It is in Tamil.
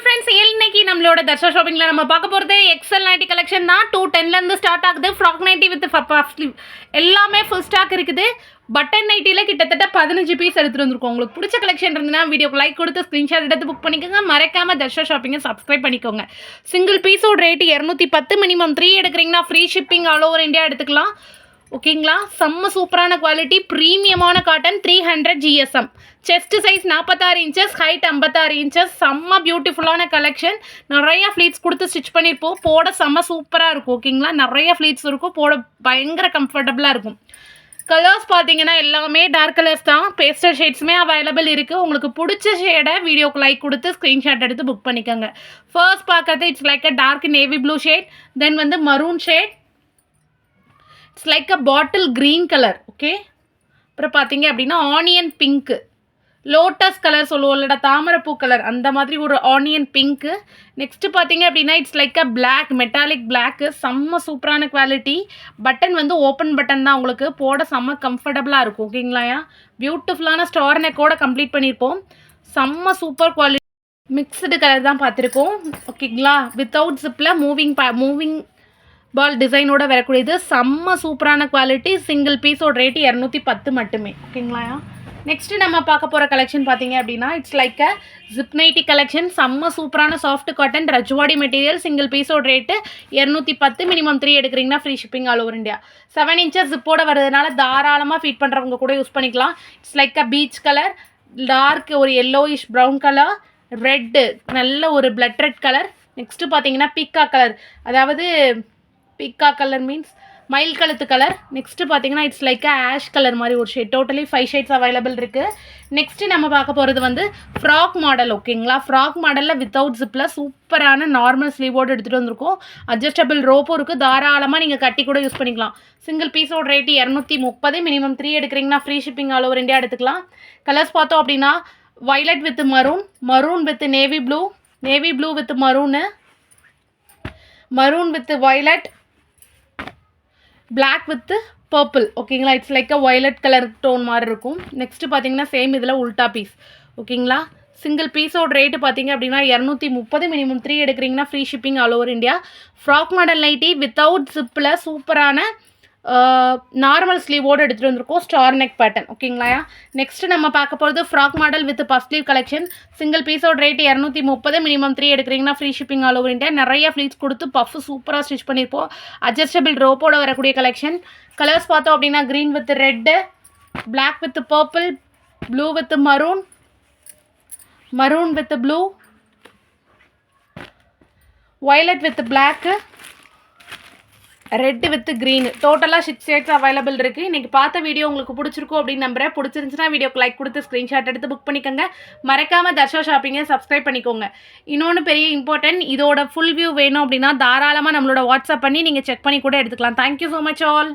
வணக்கம் ஃப்ரெண்ட்ஸ் இன்னைக்கு நம்மளோட தர்ஷா ஷாப்பிங்கில் நம்ம பார்க்க போகிறது எக்ஸல் நைட்டி கலெக்ஷன் தான். டூ டென்லேருந்து ஸ்டார்ட் ஆகுது. Frock nighty with puff sleeve எல்லாமே ஃபுல் ஸ்டாக் இருக்குது. பட்டன் நைட்டியில் கிட்டத்தட்ட பதினஞ்சு பீஸ் எடுத்துகிட்டு வந்திருக்கோம். உங்களுக்கு பிடிச்ச கலெக்ஷன் இருந்ததுன்னா வீடியோக்கு லைக் கொடுத்து ஸ்க்ரீன்ஷாட் எடுத்து புக் பண்ணிக்கோங்க. மறக்காமல் தர்ஷா ஷாப்பிங்கை சப்ஸ்கிரைப் பண்ணிக்கோங்க. சிங்கிள் பீஸோட ரேட்டு இரநூத்தி பத்து மினிமம் த்ரீ எடுக்கிறீங்கன்னா free shipping all over India எடுத்துக்கலாம். ஓகேங்களா? செம்ம சூப்பரான quality ப்ரீமியமான cotton three hundred GSM chest size நாற்பத்தாறு இன்ச்சஸ் ஹைட் ஐம்பத்தாறு இன்ச்சஸ் செம்ம பியூட்டிஃபுல்லான கலெக்ஷன் நிறைய ஃப்ளீட்ஸ் கொடுத்து ஸ்டிச் பண்ணியிருப்போம். போட செம்ம சூப்பராக இருக்கும் ஓகேங்களா? நிறைய ஃப்ளீட்ஸ் இருக்கும். போட பயங்கர கம்ஃபர்டபுளாக இருக்கும். கலர்ஸ் பார்த்தீங்கன்னா எல்லாமே டார்க் கலர்ஸ் தான். பேஸ்டல் ஷேட்ஸுமே அவைலபிள் இருக்குது உங்களுக்கு பிடிச்ச ஷேடை வீடியோக்கு லைக் கொடுத்து ஸ்க்ரீன்ஷாட் எடுத்து புக் பண்ணிக்கோங்க. ஃபர்ஸ்ட் பார்க்கறது it's like a dark navy blue shade then வந்து maroon shade it's like a bottle green colour okay அப்புறம் பார்த்தீங்க அப்படின்னா ஆனியன் பிங்க்கு லோட்டஸ் கலர் சொல்லுவோம் இல்லடா தாமரைப்பூ கலர் அந்த மாதிரி ஒரு ஆனியன் பிங்க்கு நெக்ஸ்ட்டு பார்த்தீங்க அப்படின்னா it's like a black metallic black செம்ம சூப்பரான குவாலிட்டி பட்டன் வந்து ஓப்பன் பட்டன் தான் உங்களுக்கு. போட செம்ம கம்ஃபர்டபுளாக இருக்கும் ஓகேங்களாயா பியூட்டிஃபுல்லான ஸ்டார் நெக்கோட கம்ப்ளீட் பண்ணியிருப்போம். செம்ம சூப்பர் குவாலிட்டி மிக்ஸ்டு கலர் தான் பார்த்துருக்கோம் ஓகேங்களா வித்தவுட் ஜிப்பில் மூவிங் பா மூவிங் பால் டிசைனோட வரக்கூடியது. செம்ம சூப்பரான குவாலிட்டி சிங்கிள் பீஸோட ரேட்டு இரநூத்தி பத்து மட்டுமே. ஓகேங்களா? நெக்ஸ்ட் நம்ம பார்க்க போகிற கலெக்ஷன் பார்த்தீங்க அப்படின்னா it's like a zip nighty collection செம்ம சூப்பரான soft cotton Rajwadi material single பீஸோட ரேட்டு இரநூத்தி பத்து மினிமம் த்ரீ எடுக்கிறீங்கன்னா free shipping all over India seven inches ஜிப்போட வரதுனால தாராளமாக ஃபீட் பண்ணுறவங்க கூட யூஸ் பண்ணிக்கலாம். It's like a peach colour dark ஒரு எல்லோயிஷ் ப்ரௌன் கலர் ரெட்டு நல்ல ஒரு பிளட் ரெட் கலர் நெக்ஸ்ட்டு பார்த்தீங்கன்னா பீக்கா கலர் அதாவது பிக்கா கலர் மீன்ஸ் மயில் கழுத்து கலர் நெக்ஸ்ட்டு பார்த்தீங்கன்னா இட்ஸ் லைக் ஆஷ் கலர் மாதிரி ஒரு shade totally five shades available இருக்குது நெக்ஸ்ட்டு நம்ம பார்க்க போகிறது வந்து ஃப்ராக் மாடல் ஓகேங்களா ஃப்ராக் மாடலில் வித்தவுட் ஜிப்பில் சூப்பரான நார்மல் ஸ்லீவோடு எடுத்துகிட்டு வந்திருக்கோம். அட்ஜஸ்டபிள் ரோப்பும் இருக்குது தாராளமாக நீங்கள் கட்டி கூட யூஸ் பண்ணிக்கலாம். சிங்கிள் பீஸோட ரேட்டு இரநூத்தி முப்பது மினிமம் த்ரீ எடுக்கிறீங்கன்னா free shipping all over India எடுத்துக்கலாம். கலர்ஸ் பார்த்தோம் அப்படின்னா violet with maroon maroon with navy blue navy blue with maroon maroon with violet black with purple ஓகேங்களா it's like uh violet colour tone மாதிரி இருக்கும். நெக்ஸ்ட்டு பார்த்தீங்கன்னா சேம் இதில் உல்டா பீஸ் ஓகேங்களா சிங்கிள் பீஸோட ரேட்டு பார்த்தீங்க அப்படின்னா இரநூத்தி முப்பது மினிமம் த்ரீ எடுக்கிறீங்கன்னா free shipping all over India frock model nighty without ஜிப்பில் சூப்பரான நார்மல் ஸ்லீவோடு எடுத்துகிட்டு வந்திருக்கோம் ஸ்டார் நெக் பேட்டர்ன் ஓகேங்களா நெக்ஸ்ட் நம்ம பார்க்க போகிறது frock model with puff sleeve collection single பீஸோட ரேட் இரநூத்தி முப்பது மினிமம் த்ரீ எடுக்கிறீங்கன்னா free shipping all over India நிறைய ஃப்ளீட்ஸ் கொடுத்து பஃப் சூப்பராக ஸ்டிச் பண்ணியிருப்போம். அட்ஜஸ்டபிள் ரோப்போட வரக்கூடிய கலெக்ஷன் கலர்ஸ் பார்த்தோம் அப்படின்னா green with red black with purple blue with maroon maroon with blue violet with black red with green டோட்டலாக சிக்ஸ் ஷேட்ஸ் அவைலபிள் இருக்குது இன்றைக்கி பார்த்த வீடியோ உங்களுக்கு பிடிச்சிருக்கும் அப்படின்னு நம்புறேன். பிடிச்சிருந்துச்சுன்னா வீடியோக்கு லைக் கொடுத்து ஸ்க்ரீன்ஷாட் எடுத்து புக் பண்ணிக்கோங்க. மறக்காமல் தர்ஷா ஷாப்பிங்கை சப்ஸ்கிரைப் பண்ணிக்கோங்க. இன்னொன்று பெரிய இம்பார்ட்டன்ட் இதோட ஃபுல் வியூ வேணும் அப்படின்னா தாராளமாக நம்மளோட வாட்ஸ்அப் பண்ணி நீங்கள் செக் பண்ணி கூட எடுத்துக்கலாம். Thank you so much all